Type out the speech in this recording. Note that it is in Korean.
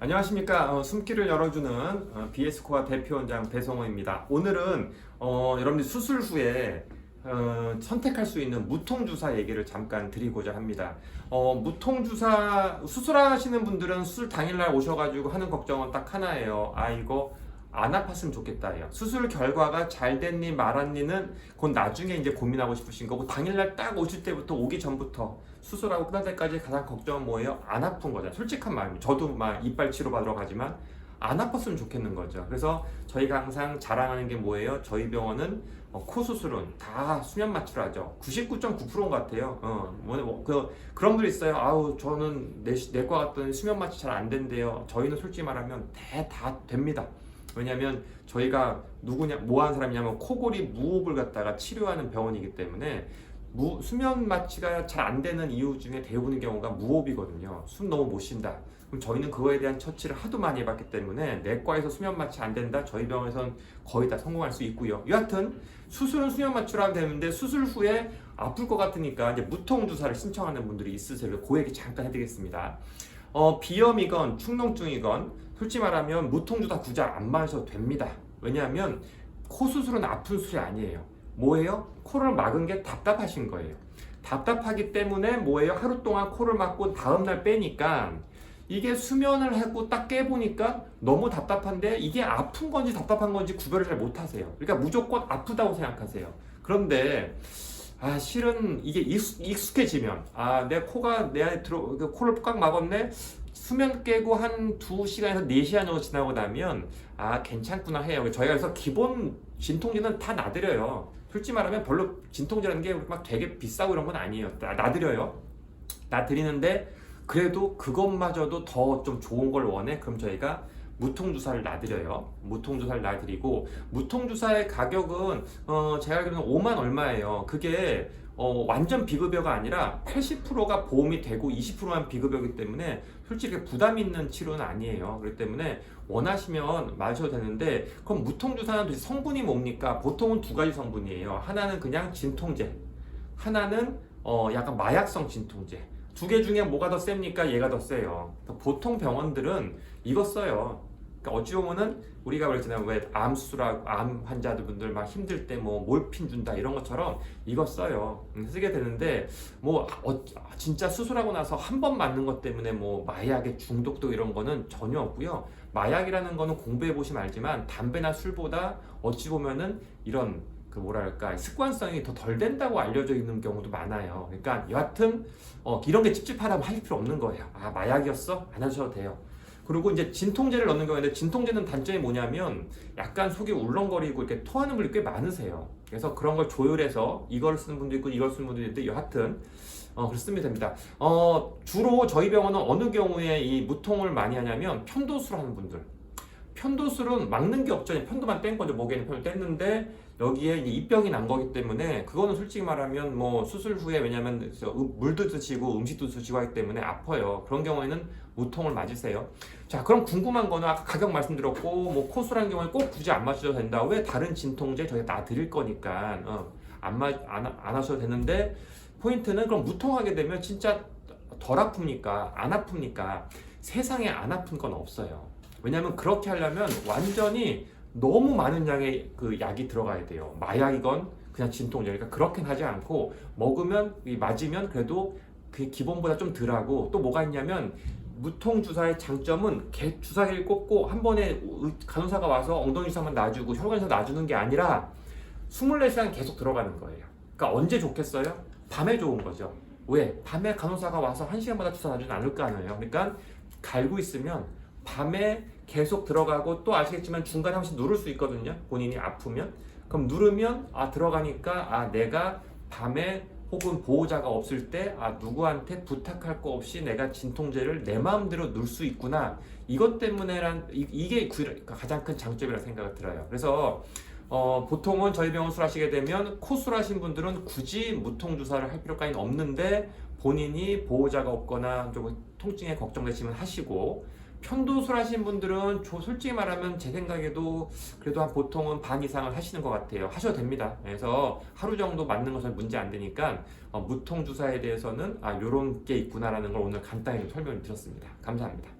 안녕하십니까. 어, 숨길을 열어주는 어, BS코아 대표원장 배성호입니다. 오늘은 어, 여러분들 수술 후에 어, 선택할 수 있는 무통주사 얘기를 잠깐 드리고자 합니다. 어, 무통주사 수술하시는 분들은 수술 당일날 오셔가지고 하는 걱정은 딱 하나예요. 아 이거 안 아팠으면 좋겠다예요. 수술 결과가 잘 됐니 말았니는 곧 나중에 이제 고민하고 싶으신 거고 당일날 딱 오실 때부터 오기 전부터 수술하고 끝날 때까지 가장 걱정은 뭐예요? 안 아픈 거잖아요. 솔직한 마음이. 저도 막 이빨 치료 받으러 가지만 안 아팠으면 좋겠는 거죠. 그래서 저희가 항상 자랑하는 게 뭐예요? 저희 병원은 어, 코 수술은 다 수면 마취라죠. 99.9%인 것 같아요. 어, 뭐, 뭐, 그, 그런 분들 있어요. 아우, 저는 내, 내과 갔더니 수면 마취 잘 안 된대요. 저희는 솔직히 말하면 대, 다 됩니다. 왜냐하면 저희가 누구냐 뭐 하는 사람이냐면 코골이 무호흡을 갖다가 치료하는 병원이기 때문에 무, 수면 마취가 잘 안 되는 이유 중에 대부분의 경우가 무호흡이거든요. 숨 너무 못 쉰다. 그럼 저희는 그거에 대한 처치를 하도 많이 해봤기 때문에 내과에서 수면 마취 안 된다. 저희 병원에선 거의 다 성공할 수 있고요. 여하튼 수술은 수면 마취로 하면 되는데 수술 후에 아플 것 같으니까 이제 무통 주사를 신청하는 분들이 있으세요. 그 얘기 잠깐 해드리겠습니다. 어, 비염이건 축농증이건 솔직히 말하면 무통주사 굳이 안 마셔도 됩니다. 왜냐하면 코 수술은 아픈 수술이 아니에요. 뭐예요? 코를 막은 게 답답하신 거예요. 답답하기 때문에 뭐예요? 하루 동안 코를 막고 다음날 빼니까 이게 수면을 하고 딱 깨보니까 너무 답답한데 이게 아픈 건지 답답한 건지 구별을 잘 못하세요. 그러니까 무조건 아프다고 생각하세요. 그런데 아 실은 이게 익숙, 익숙해지면 아 내 코가 내 안에 들어 그 코를 꽉 막았네 수면 깨고 한 2시간에서 4시간 정도 지나고 나면 아 괜찮구나 해요. 저희가 그래서 기본 진통제는 다 나드려요. 솔직히 말하면 별로 진통제라는 게 막 되게 비싸고 이런 건 아니에요. 나, 나드려요. 나드리는데 그래도 그것마저도 더 좀 좋은 걸 원해. 그럼 저희가 무통주사를 놔드려요. 무통주사를 놔드리고 무통주사의 가격은 어 제가 알기로는 5만 얼마예요. 그게 어 완전 비급여가 아니라 80%가 보험이 되고 20%만 비급여기 때문에 솔직히 부담 있는 치료는 아니에요. 그렇기 때문에 원하시면 맞으셔도 되는데 그럼 무통주사는 도대체 성분이 뭡니까? 보통은 두 가지 성분이에요. 하나는 그냥 진통제, 하나는 어 약간 마약성 진통제. 두 개 중에 뭐가 더 셉니까? 얘가 더 세요. 보통 병원들은 이거 써요. 그러니까 어찌 보면은 우리가 그랬잖아요. 왜 암 수술하고 암 환자분들 막 힘들 때 뭐 몰핀 준다 이런 것처럼 이거 써요. 음, 쓰게 되는데 뭐 어, 진짜 수술하고 나서 한 번 맞는 것 때문에 뭐 마약의 중독도 이런 거는 전혀 없고요. 마약이라는 거는 공부해 보시면 알지만 담배나 술보다 어찌 보면은 이런 그 뭐랄까 습관성이 더 덜 된다고 알려져 있는 경우도 많아요. 그러니까 여하튼 어, 이런 게 찝찝하다면 할 필요 없는 거예요. 아 마약이었어? 안 하셔도 돼요. 그리고 이제 진통제를 넣는 경우인데 진통제는 단점이 뭐냐면 약간 속이 울렁거리고 이렇게 토하는 분이 꽤 많으세요. 그래서 그런 걸 조율해서 이걸 쓰는 분도 있고 이걸 쓰는 분도 있는데 여하튼 어, 그렇습니다 됩니다. 어, 주로 저희 병원은 어느 경우에 이 무통을 많이 하냐면 편도술 하는 분들 편도술은 막는 게 없죠. 편도만 뗀 거죠. 목에는 편을 뗐는데 여기에 입병이 난 거기 때문에 그거는 솔직히 말하면 뭐 수술 후에 왜냐면 저 음- 물도 드시고 음식도 드시고 하기 때문에 아파요. 그런 경우에는 무통을 맞으세요. 자, 그럼 궁금한 거는 아까 가격 말씀드렸고 뭐 코술한 경우에 꼭 굳이 안 마셔도 된다. 왜 다른 진통제 저희가 다 드릴 거니까 어, 안, 마, 안, 안 하셔도 되는데 포인트는 그럼 무통하게 되면 진짜 덜 아픕니까? 안 아픕니까? 세상에 안 아픈 건 없어요. 왜냐면 그렇게 하려면 완전히 너무 많은 양의 그 약이 들어가야 돼요. 마약이건 그냥 진통제. 그러니까 그렇게는 하지 않고 먹으면 이 맞으면 그래도 그 기본보다 좀 덜하고 또 뭐가 있냐면 무통 주사의 장점은 개 주사기를 꽂고 한 번에 의- 간호사가 와서 엉덩이 주사만 놔주고 혈관 주사 놔주는 게 아니라 24시간 계속 들어가는 거예요. 그러니까 언제 좋겠어요? 밤에 좋은 거죠. 왜? 밤에 간호사가 와서 한 시간마다 주사 놔주진 않을 거 아니에요. 그러니까 갈고 있으면 밤에 계속 들어가고 또 아시겠지만 중간에 한 번씩 누를 수 있거든요. 본인이 아프면. 그럼 누르면 아 들어가니까 아 내가 밤에 혹은 보호자가 없을 때 아 누구한테 부탁할 거 없이 내가 진통제를 내 마음대로 넣을 수 있구나. 이것 때문에란 이- 이게 그- 가장 큰 장점이라 생각이 들어요. 그래서 어, 보통은 저희 병원 술하시게 되면 코술 하신 분들은 굳이 무통 주사를 할 필요까지는 없는데 본인이 보호자가 없거나 좀 통증에 걱정되시면 하시고 편도술 하신 분들은 저 솔직히 말하면 제 생각에도 그래도 한 보통은 반 이상을 하시는 것 같아요. 하셔도 됩니다. 그래서 하루 정도 맞는 것은 문제 안 되니까 어, 무통 주사에 대해서는 아 요런 게 있구나라는 걸 오늘 간단히 좀 설명을 드렸습니다. 감사합니다.